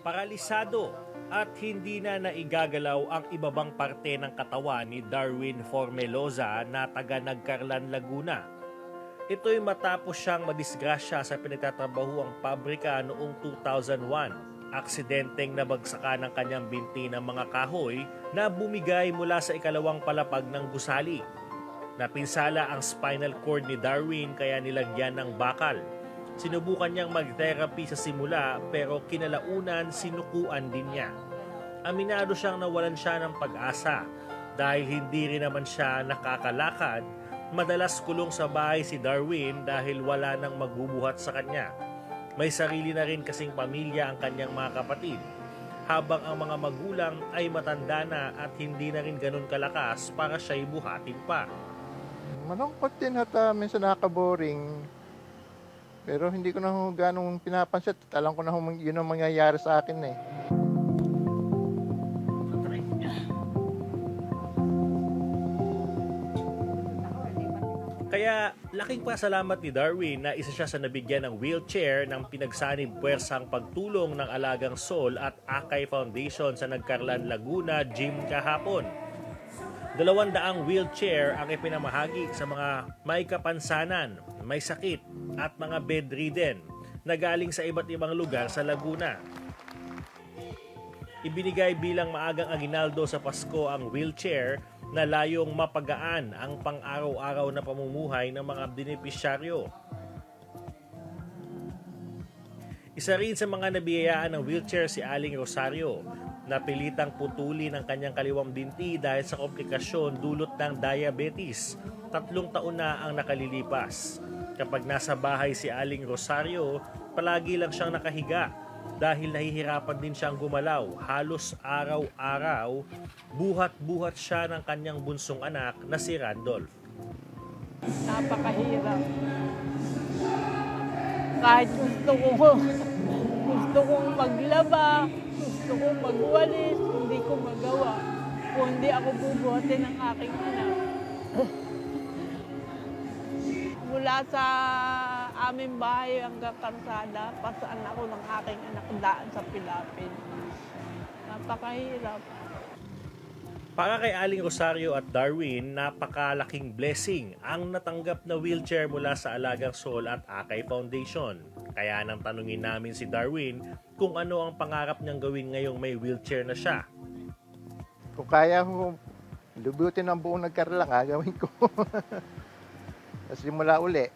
Paralisado at hindi na naigagalaw ang ibabang parte ng katawan ni Darwin Formeloza na taga Nagcarlan, Laguna. Ito'y matapos siyang madisgrasya sa pinagtatrabahuang pabrika noong 2001. Aksidenteng nabagsakan ng kanyang binti ng mga kahoy na bumigay mula sa ikalawang palapag ng gusali. Napinsala ang spinal cord ni Darwin kaya nilagyan ng bakal. Sinubukan niyang mag-therapy sa simula pero kinalaunan sinukuan din niya. Aminado siyang nawalan siya ng pag-asa dahil hindi rin naman siya nakakalakad. Madalas kulong sa bahay si Darwin dahil wala nang magbubuhat sa kanya. May sarili na rin kasing pamilya ang kanyang mga kapatid. Habang ang mga magulang ay matanda na at hindi na rin ganun kalakas para siya'y buhatin pa. Malungkot din at ah, minsan nakaka-boring. Pero hindi ko na ho ganong pinapansin. Alam ko na ho yun ang mangyayari sa akin eh. Kaya laking pasalamat ni Darwin na isa siya sa nabigyan ng wheelchair ng pinagsanib puwersang pagtulong ng Alagang Soul at Akay Foundation sa Nagkarlan Laguna Gym kahapon. Dalawang daang wheelchair ang ipinamahagi sa mga may kapansanan, may sakit at mga bedridden na galing sa iba't ibang lugar sa Laguna. Ibinigay bilang maagang aginaldo sa Pasko ang wheelchair na layong mapagaan ang pang-araw-araw na pamumuhay ng mga benepisyaryo. Isa rin sa mga nabiyayaan ng wheelchair si Aling Rosario na pilitang putuli ng kanyang kaliwang binti dahil sa komplikasyon dulot ng diabetes. Tatlong taon na ang nakalilipas. Kapag nasa bahay si Aling Rosario, palagi lang siyang nakahiga dahil nahihirapan din siyang gumalaw. Halos araw-araw, buhat-buhat siya ng kanyang bunsong anak na si Randolph. Napakahirap. Kahit gusto ko, gusto kong maglaba, magwalis, hindi ko magawa. Kung hindi ako bubuhatin ng aking anak. Mula sa aming bahay hanggang karsada, pasaan ako ng aking anak daan sa Pilapin. Napakahirap. Para kay Aling Rosario at Darwin, napakalaking blessing ang natanggap na wheelchair mula sa Alagang Soul at Akay Foundation. Kaya nang tanungin namin si Darwin kung ano ang pangarap niyang gawin ngayong may wheelchair na siya. Kung kaya ho, lubutin ang buong nagkarlang, gagawin ko. Sa simula uli.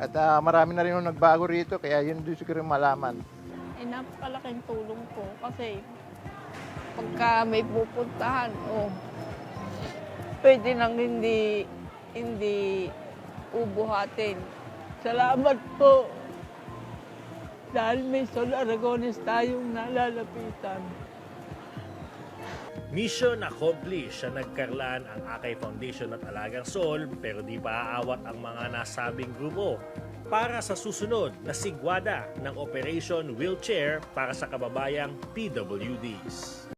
At ah, marami na rin ho nagbago rito, kaya yun din siguro yung malaman. ay napakalaking tulong po kasi pagka may pupuntahan o pwede nang hindi hindi ubuhatin. Salamat po dahil may Sol Aragones tayong nalalapitan. Mission accomplished sa nagkarlaan ang Akay Foundation at Alagang Soul pero di pa aawat ang mga nasabing grupo para sa susunod na sigwada ng Operation Wheelchair para sa kababayang PWDs.